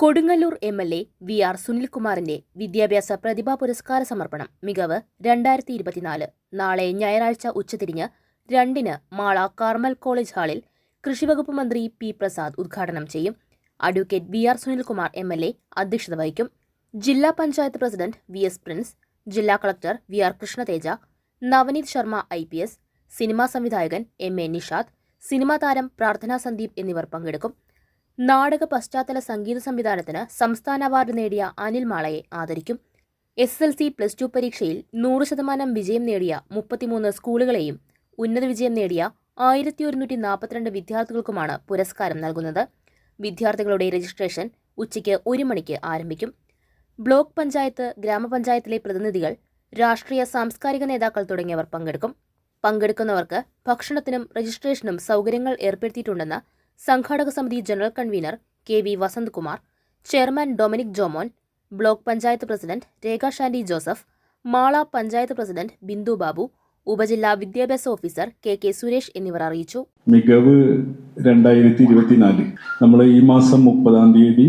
Kodungallur M L A V R സുനിൽകുമാറിന്റെ വിദ്യാഭ്യാസ പ്രതിഭാ പുരസ്കാര സമർപ്പണം മികവ് രണ്ടായിരത്തി ഇരുപത്തിനാല് നാളെ ഞായറാഴ്ച ഉച്ചതിരിഞ്ഞ് രണ്ടിന് മാള കാർമൽ കോളേജ് ഹാളിൽ കൃഷിവകുപ്പ് മന്ത്രി പി പ്രസാദ് ഉദ്ഘാടനം ചെയ്യും. Advocate V R Sunilkumar M L A അധ്യക്ഷത വഹിക്കും. ജില്ലാ panchayat president V S Prince ജില്ലാ collector V R Krishnateja Navaneeth Sharma I P S cinema സംവിധായകൻ എം എ നിഷാദ് സിനിമാ താരം പ്രാർത്ഥന സന്ദീപ് എന്നിവർ പങ്കെടുക്കും. നാടക പശ്ചാത്തല സംഗീത സംവിധാനത്തിന് സംസ്ഥാന അവാർഡ് നേടിയ അനിൽ മാളയെ ആദരിക്കും. S L C plus two പരീക്ഷയിൽ നൂറ് ശതമാനം വിജയം നേടിയ മുപ്പത്തിമൂന്ന് സ്കൂളുകളെയും ഉന്നത വിജയം നേടിയ ആയിരത്തി ഒരുന്നൂറ്റി നാൽപ്പത്തിരണ്ട് വിദ്യാർത്ഥികൾക്കുമാണ് പുരസ്കാരം നൽകുന്നത്. വിദ്യാർത്ഥികളുടെ രജിസ്ട്രേഷൻ ഉച്ചയ്ക്ക് ഒരു മണിക്ക് ആരംഭിക്കും. ബ്ലോക്ക് പഞ്ചായത്ത് ഗ്രാമപഞ്ചായത്തിലെ പ്രതിനിധികൾ രാഷ്ട്രീയ സാംസ്കാരിക നേതാക്കൾ തുടങ്ങിയവർ പങ്കെടുക്കും. പങ്കെടുക്കുന്നവർക്ക് ഭക്ഷണത്തിനും രജിസ്ട്രേഷനും സൗകര്യങ്ങൾ ഏർപ്പെടുത്തിയിട്ടുണ്ടെന്ന് സംഘാടക സമിതി general convener K V Vasanthakumar chairman Dominic Jomon block panchayat president Rekha Shandy Joseph Mala panchayat president Bindu Babu ഉപജില്ലാ വിദ്യാഭ്യാസ ഓഫീസർ കെ കെ സുരേഷ് എന്നിവർ അറിയിച്ചു. മികവ് രണ്ടായിരത്തി ഇരുപത്തിനാല് നമ്മൾ ഈ മാസം മുപ്പതാം തീയതി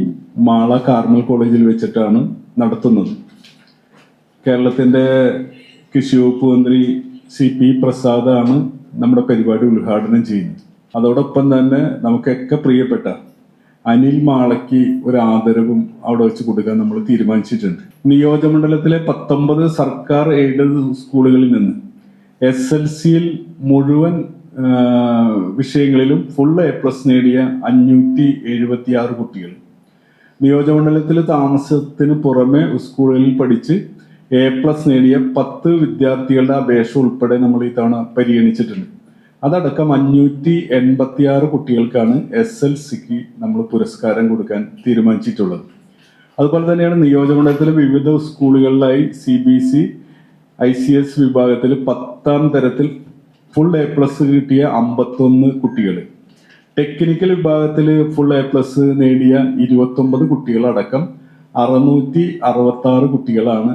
മാള കാർമൽ കോളേജിൽ വെച്ചിട്ടാണ് നടത്തുന്നത്. കേരളത്തിന്റെ കൃഷി വകുപ്പ് മന്ത്രി സി പി പ്രസാദാണ് നമ്മുടെ പരിപാടി ഉദ്ഘാടനം ചെയ്യുന്നത്. അതോടൊപ്പം തന്നെ നമുക്കൊക്കെ പ്രിയപ്പെട്ട അനിൽ മാളയ്ക്ക് ഒരു ആദരവും അവിടെ വെച്ച് കൊടുക്കാൻ നമ്മൾ തീരുമാനിച്ചിട്ടുണ്ട്. നിയോജകമണ്ഡലത്തിലെ പത്തൊമ്പത് സർക്കാർ എയ്ഡഡ് സ്കൂളുകളിൽ നിന്ന് എസ് എൽ സിയിൽ മുഴുവൻ വിഷയങ്ങളിലും ഫുൾ എ പ്ലസ് നേടിയ അഞ്ഞൂറ്റി എഴുപത്തി ആറ് കുട്ടികൾ നിയോജകമണ്ഡലത്തിൽ താമസത്തിന് പുറമെ സ്കൂളുകളിൽ പഠിച്ച് എ പ്ലസ് നേടിയ പത്ത് വിദ്യാർത്ഥികളുടെ അപേക്ഷ ഉൾപ്പെടെ നമ്മൾ ഇത്തവണ പരിഗണിച്ചിട്ടുണ്ട്. അതടക്കം അഞ്ഞൂറ്റി എൺപത്തി ആറ് കുട്ടികൾക്കാണ് എസ് എൽ സിക്ക് നമ്മൾ പുരസ്കാരം കൊടുക്കാൻ തീരുമാനിച്ചിട്ടുള്ളത്. അതുപോലെ തന്നെയാണ് നിയോജകമണ്ഡലത്തിലെ വിവിധ സ്കൂളുകളിലായി C B C I C S വിഭാഗത്തിൽ പത്താം തരത്തിൽ ഫുൾ എ പ്ലസ് കിട്ടിയ അമ്പത്തൊന്ന് കുട്ടികൾ ടെക്നിക്കൽ വിഭാഗത്തിൽ ഫുൾ എ പ്ലസ് നേടിയ ഇരുപത്തൊമ്പത് കുട്ടികളടക്കം അറുന്നൂറ്റി അറുപത്തി ആറ് കുട്ടികളാണ്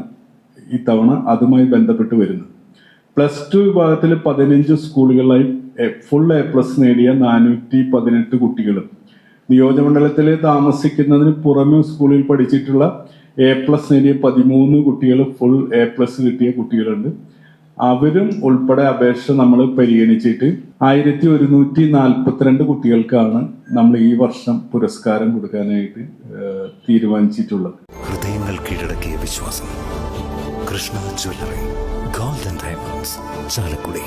ഇത്തവണ അതുമായി ബന്ധപ്പെട്ട് വരുന്നത്. പ്ലസ് ടു വിഭാഗത്തിൽ പതിനഞ്ച് സ്കൂളുകളിലായി ഫുൾ എ പ്ലസ് നേടിയ നാനൂറ്റി പതിനെട്ട് കുട്ടികളും. നിയോജകമണ്ഡലത്തിൽ താമസിക്കുന്നതിന് പുറമെ സ്കൂളിൽ പഠിച്ചിട്ടുള്ള എ പ്ലസ് നേടിയ പതിമൂന്ന് കുട്ടികൾ ഫുൾ എ പ്ലസ് കിട്ടിയ കുട്ടികളുണ്ട്. അവരും ഉൾപ്പെടെ അപേക്ഷ നമ്മൾ പരിഗണിച്ചിട്ട് ആയിരത്തി ഒരുന്നൂറ്റി നാൽപ്പത്തിരണ്ട് കുട്ടികൾക്കാണ് നമ്മൾ ഈ വർഷം പുരസ്കാരം കൊടുക്കാനായിട്ട് തീരുമാനിച്ചിട്ടുള്ളത്. ഹൃദയങ്ങൾ കീഴടക്കിയ വിശ്വാസം. Krishna jewellery. Golden diamonds Chalakudy.